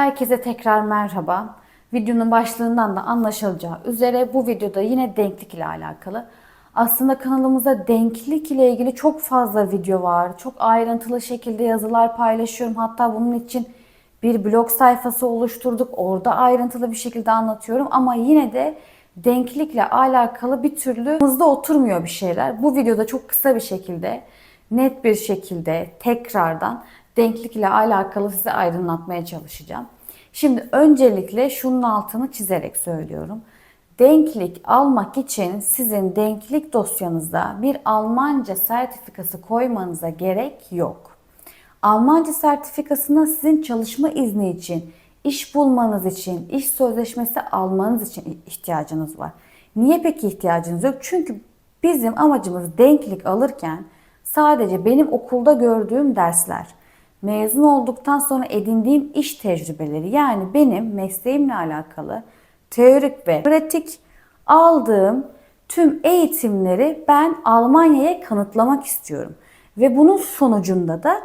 Herkese tekrar merhaba. Videonun başlığından da anlaşılacağı üzere bu videoda yine denklik ile alakalı. Aslında kanalımızda denklik ile ilgili çok fazla video var. Çok ayrıntılı şekilde yazılar paylaşıyorum. Hatta bunun için bir blog sayfası oluşturduk. Orada ayrıntılı bir şekilde anlatıyorum. Ama yine de denklikle alakalı bir türlü hızda oturmuyor bir şeyler. Bu videoda çok kısa bir şekilde, net bir şekilde tekrardan denklik ile alakalı size aydınlatmaya çalışacağım. Şimdi öncelikle şunun altını çizerek söylüyorum. Denklik almak için sizin denklik dosyanızda bir Almanca sertifikası koymanıza gerek yok. Almanca sertifikasına sizin çalışma izni için, iş bulmanız için, iş sözleşmesi almanız için ihtiyacınız var. Niye peki ihtiyacınız yok? Çünkü bizim amacımız denklik alırken sadece benim okulda gördüğüm dersler, mezun olduktan sonra edindiğim iş tecrübeleri yani benim mesleğimle alakalı teorik ve pratik aldığım tüm eğitimleri ben Almanya'ya kanıtlamak istiyorum. Ve bunun sonucunda da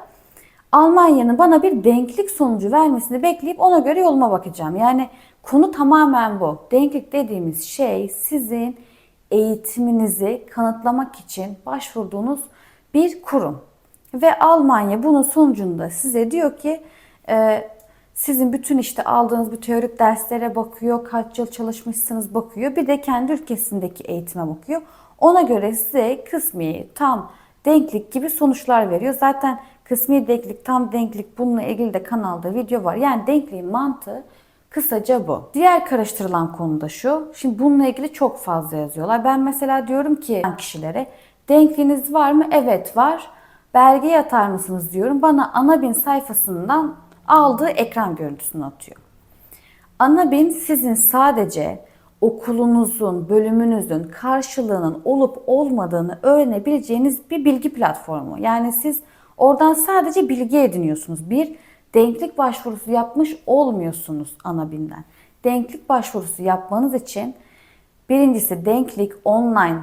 Almanya'nın bana bir denklik sonucu vermesini bekleyip ona göre yoluma bakacağım. Yani konu tamamen bu. Denklik dediğimiz şey sizin eğitiminizi kanıtlamak için başvurduğunuz bir kurum. Ve Almanya bunun sonucunda size diyor ki e, sizin bütün işte aldığınız bu teorik derslere bakıyor, kaç yıl çalışmışsınız bakıyor. Bir de kendi ülkesindeki eğitime bakıyor. Ona göre size kısmi, tam, denklik gibi sonuçlar veriyor. Zaten kısmi denklik, tam denklik bununla ilgili de kanalda video var. Yani denkliğin mantığı kısaca bu. Diğer karıştırılan konu da şu. Şimdi bununla ilgili çok fazla yazıyorlar. Ben mesela diyorum ki kişilere denkliğiniz var mı? Evet var. Belgeyi atar mısınız diyorum. Bana Anabin sayfasından aldığı ekran görüntüsünü atıyor. Anabin sizin sadece okulunuzun, bölümünüzün karşılığının olup olmadığını öğrenebileceğiniz bir bilgi platformu. Yani siz oradan sadece bilgi ediniyorsunuz. Bir denklik başvurusu yapmış olmuyorsunuz Anabin'den. Denklik başvurusu yapmanız için birincisi denklik online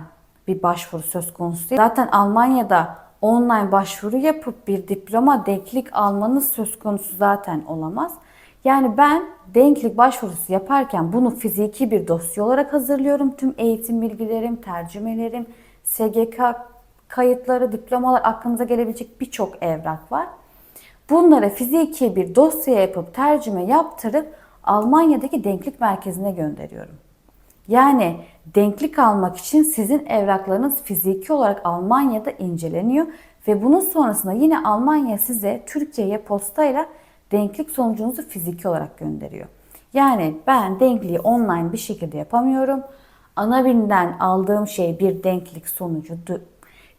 bir başvuru söz konusu. Zaten Almanya'da online başvuru yapıp bir diploma denklik almanız söz konusu zaten olamaz. Yani ben denklik başvurusu yaparken bunu fiziki bir dosya olarak hazırlıyorum. Tüm eğitim bilgilerim, tercümelerim, SGK kayıtları, diplomalar aklınıza gelebilecek birçok evrak var. Bunları fiziki bir dosya yapıp tercüme yaptırıp Almanya'daki denklik merkezine gönderiyorum. Yani denklik almak için sizin evraklarınız fiziki olarak Almanya'da inceleniyor ve bunun sonrasında yine Almanya size Türkiye'ye postayla denklik sonucunuzu fiziki olarak gönderiyor. Yani ben denkliği online bir şekilde yapamıyorum. Anabinden aldığım şey bir denklik sonucu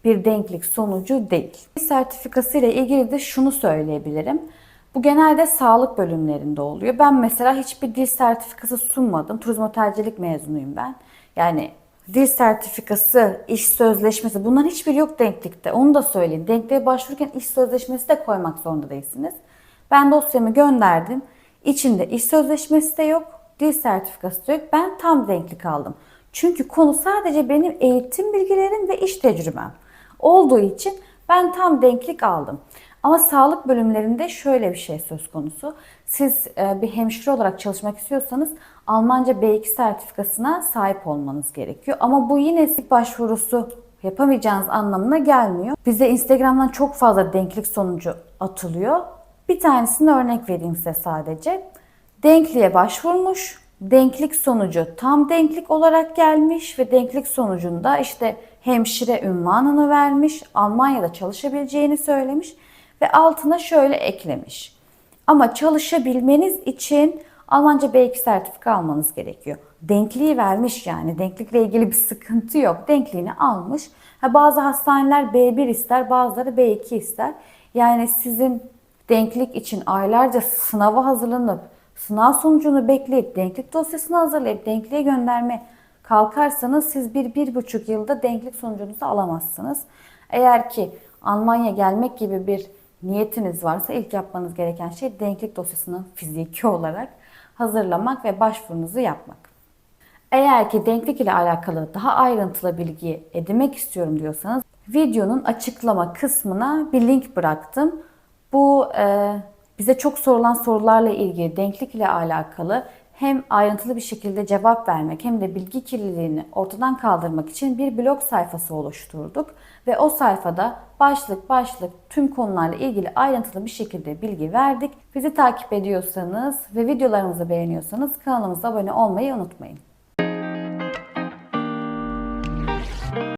bir denklik sonucu değil. Sertifikası ile ilgili de şunu söyleyebilirim. Bu genelde sağlık bölümlerinde oluyor. Ben mesela hiçbir dil sertifikası sunmadım. Turizm otelcilik mezunuyum ben. Yani dil sertifikası, iş sözleşmesi bunların hiçbiri yok denklikte. Onu da söyleyeyim. Denkliğe başvururken iş sözleşmesi de koymak zorunda değilsiniz. Ben dosyamı gönderdim. İçinde iş sözleşmesi de yok, dil sertifikası da yok. Ben tam denklik aldım. Çünkü konu sadece benim eğitim bilgilerim ve iş tecrübem olduğu için ben tam denklik aldım. Ama sağlık bölümlerinde şöyle bir şey söz konusu. Siz e, bir hemşire olarak çalışmak istiyorsanız Almanca B2 sertifikasına sahip olmanız gerekiyor. Ama bu yine SİK başvurusu yapamayacağınız anlamına gelmiyor. Bize Instagram'dan çok fazla denklik sonucu atılıyor. Bir tanesini örnek vereyim size sadece. Denkliğe başvurmuş, denklik sonucu tam denklik olarak gelmiş ve denklik sonucunda işte hemşire ünvanını vermiş, Almanya'da çalışabileceğini söylemiş ve altına şöyle eklemiş. Ama çalışabilmeniz için Almanca B2 sertifika almanız gerekiyor. Denkliği vermiş yani. Denklikle ilgili bir sıkıntı yok. Denkliğini almış. Ha, bazı hastaneler B1 ister, bazıları B2 ister. Yani sizin denklik için aylarca sınava hazırlanıp, sınav sonucunu bekleyip, denklik dosyasını hazırlayıp, denkliğe gönderme kalkarsanız siz bir, bir buçuk yılda denklik sonucunuzu alamazsınız. Eğer ki Almanya gelmek gibi bir niyetiniz varsa ilk yapmanız gereken şey denklik dosyasını fiziki olarak hazırlamak ve başvurunuzu yapmak. Eğer ki denklik ile alakalı daha ayrıntılı bilgi edinmek istiyorum diyorsanız videonun açıklama kısmına bir link bıraktım. Bu e, bize çok sorulan sorularla ilgili denklik ile alakalı hem ayrıntılı bir şekilde cevap vermek hem de bilgi kirliliğini ortadan kaldırmak için bir blog sayfası oluşturduk. Ve o sayfada başlık başlık tüm konularla ilgili ayrıntılı bir şekilde bilgi verdik. Bizi takip ediyorsanız ve videolarımızı beğeniyorsanız kanalımıza abone olmayı unutmayın.